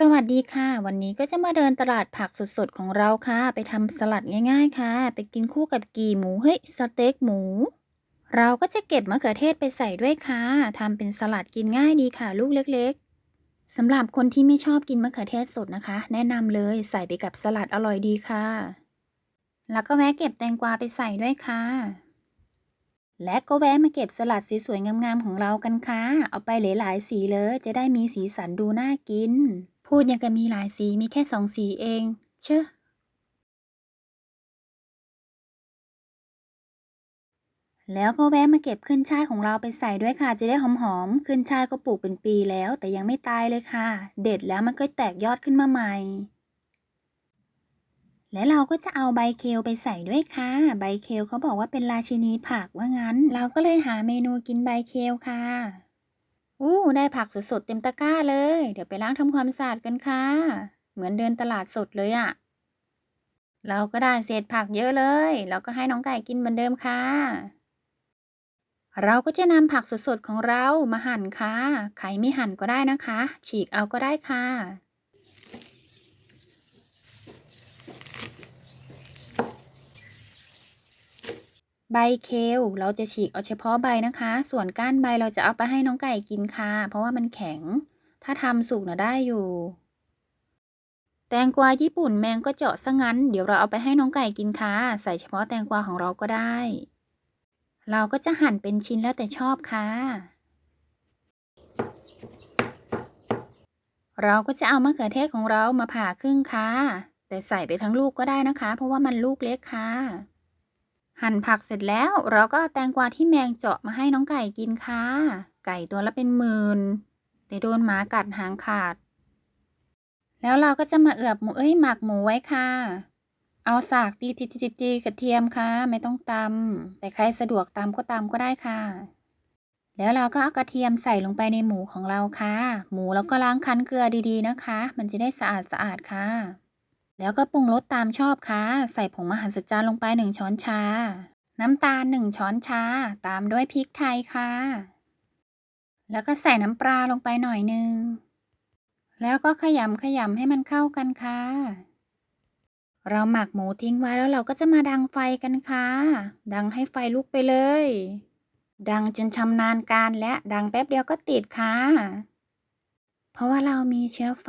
สวัสดีค่ะ วันนี้ก็จะมาเดินตลาดผักสดๆ ของเราค่ะ ไปทำสลัดง่ายๆค่ะ ไปกินคู่กับกี่หมูเฮ้ยสเต็กหมู เราก็จะเก็บมะเขือเทศไปใส่ด้วยค่ะทำเป็นสลัดกินง่ายดีค่ะ ลูกเล็กๆสำหรับคนที่ไม่ชอบกินมะเขือเทศสดนะคะ แนะนำเลยใส่ไปกับสลัดอร่อยดีค่ะ แล้วก็แวะเก็บแตงกวาไปใส่ด้วยค่ะ และก็แวะมาเก็บสลัดสวยๆงามๆของเรากันค่ะ เอาไปหลายๆสีเลยจะได้มีสีสันดูน่ากิน พูดยังกับมีหลายสีมีแค่สองสีเอง เชอะแล้วก็แวะมาเก็บขึ้นช่ายของเราไปใส่ด้วยค่ะ จะได้หอมๆ ขึ้นช่ายก็ปลูกเป็นปีแล้ว แต่ยังไม่ตายเลยค่ะ เด็ดแล้วมันก็แตกยอดขึ้นมาใหม่ และเราก็จะเอาใบเคลไปใส่ด้วยค่ะ ใบเคลเขาบอกว่าเป็นราชินีผักว่างั้น เราก็เลยหาเมนูกินใบเคลค่ะ อู้ได้ผักสดๆเต็มตะกร้าเลย เดี๋ยวไปล้างทำความสะอาดกันค่ะ เหมือนเดินตลาดสดเลยอะ่ะ เราก็ได้เศษผักเยอะเลย เราก็ให้น้องไก่กินเหมือนเดิมค่ะ เราก็จะนำผักสดๆของเรามาหั่นค่ะ ใครไม่หั่นก็ได้นะคะ ฉีกเอาก็ได้ค่ะ ใบเคลเราจะฉีกเอาเฉพาะใบนะคะ ส่วนก้านใบเราจะเอาไปให้น้องไก่กินค่ะ เพราะว่ามันแข็ง ถ้าทำสุกนะได้อยู่ แตงกวาญี่ปุ่นแมงก็เจาะซะงั้น เดี๋ยวเราเอาไปให้น้องไก่กินค่ะ ใส่เฉพาะแตงกวาของเราก็ได้ เราก็จะหั่นเป็นชิ้นแล้วแต่ชอบค่ะ เราก็จะเอามะเขือเทศของเรามาผ่าครึ่งค่ะ แต่ใส่ไปทั้งลูกก็ได้นะคะ เพราะว่ามันลูกเล็กค่ะ หั่นผักเสร็จแล้วเราก็เอาแตงกวาที่แมงเจาะมาให้น้องไก่กินค่ะ ไก่ตัวละเป็นหมื่นแต่โดนหมากัดหางขาด แล้วเราก็จะมาเอือบหมูเอ้ยหมักหมูไว้ค่ะ เอาสากตีตีตีตีกระเทียมค่ะ ไม่ต้องตำแต่ใครสะดวกตำก็ตำก็ได้ค่ะ แล้วเราก็เอากระเทียมใส่ลงไปในหมูของเราค่ะ หมูแล้วก็ล้างคั้นเกลือดีๆนะคะ มันจะได้สะอาดสะอาดค่ะ แล้วก็ปรุงรสตามชอบค่ะ ใส่ผงมหัศจรรย์ลงไปหนึ่งช้อนชา น้ำตาลหนึ่งช้อนชา ตามด้วยพริกไทยค่ะ แล้วก็ใส่น้ำปลาลงไปหน่อยหนึ่งแล้วก็ขยำขยำให้มันเข้ากันค่ะ เราหมักหมูทิ้งไว้แล้วเราก็จะมาดังไฟกันค่ะ ดังให้ไฟลุกไปเลย ดังจนชำนาญการและดังแป๊บเดียวก็ติดค่ะ เพราะว่าเรามีเชื้อไฟ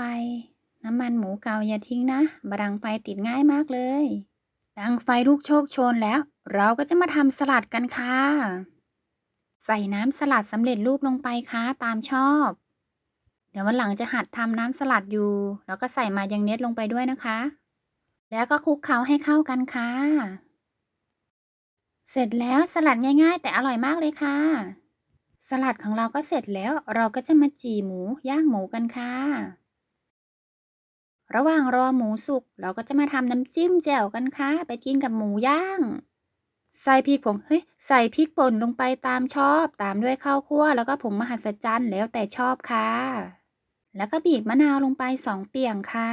น้ำมันหมูเก่าอย่าทิ้งนะบดังไฟติดง่ายมากเลย ดังไฟลูกโชคโชนแล้ว เราก็จะมาทำสลัดกันค่ะ ใส่น้ำสลัดสำเร็จรูปลงไปค่ะตามชอบ เดี๋ยววันหลังจะหัดทำน้ำสลัดอยู่ แล้วก็ใส่มายองเนสลงไปด้วยนะคะ แล้วก็คลุกเคล้าให้เข้ากันค่ะ เสร็จแล้วสลัดง่าย ๆ แต่อร่อยมากเลยค่ะ สลัดของเราก็เสร็จแล้วเราก็จะมาจี่หมูย่างหมูกันค่ะ ระหว่างรอหมูสุกเราก็จะมาทำน้ำจิ้มแจ่วกันค่ะ ไปกินกับหมูย่าง ใส่พริกผงเฮ้ยใส่พริกป่นลงไปตามชอบ ตามด้วยข้าวคั่ว แล้วก็ผงมหัศจรรย์แล้วแต่ชอบค่ะ แล้วก็บีบมะนาวลงไปสองเปียงค่ะ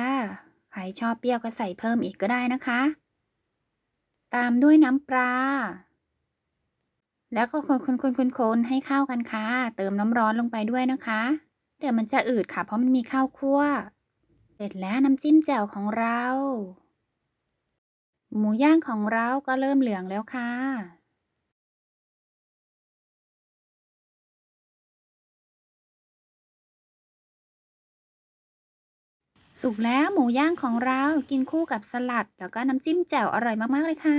ใครชอบเปรี้ยวก็ใส่เพิ่มอีกก็ได้นะคะ ตามด้วยน้ำปลา แล้วก็คนๆๆๆให้เข้ากันค่ะ เติมน้ำร้อนลงไปด้วยนะคะ เดี๋ยวมันจะอืดค่ะ เพราะมันมีข้าวคั่ว เสร็จแล้วน้ำจิ้มแจ่วของเรา หมูย่างของเราก็เริ่มเหลืองแล้วค่ะ สุกแล้วหมูย่างของเรากินคู่กับสลัด แล้วก็น้ำจิ้มแจ่วอร่อยมาก ๆ เลยค่ะ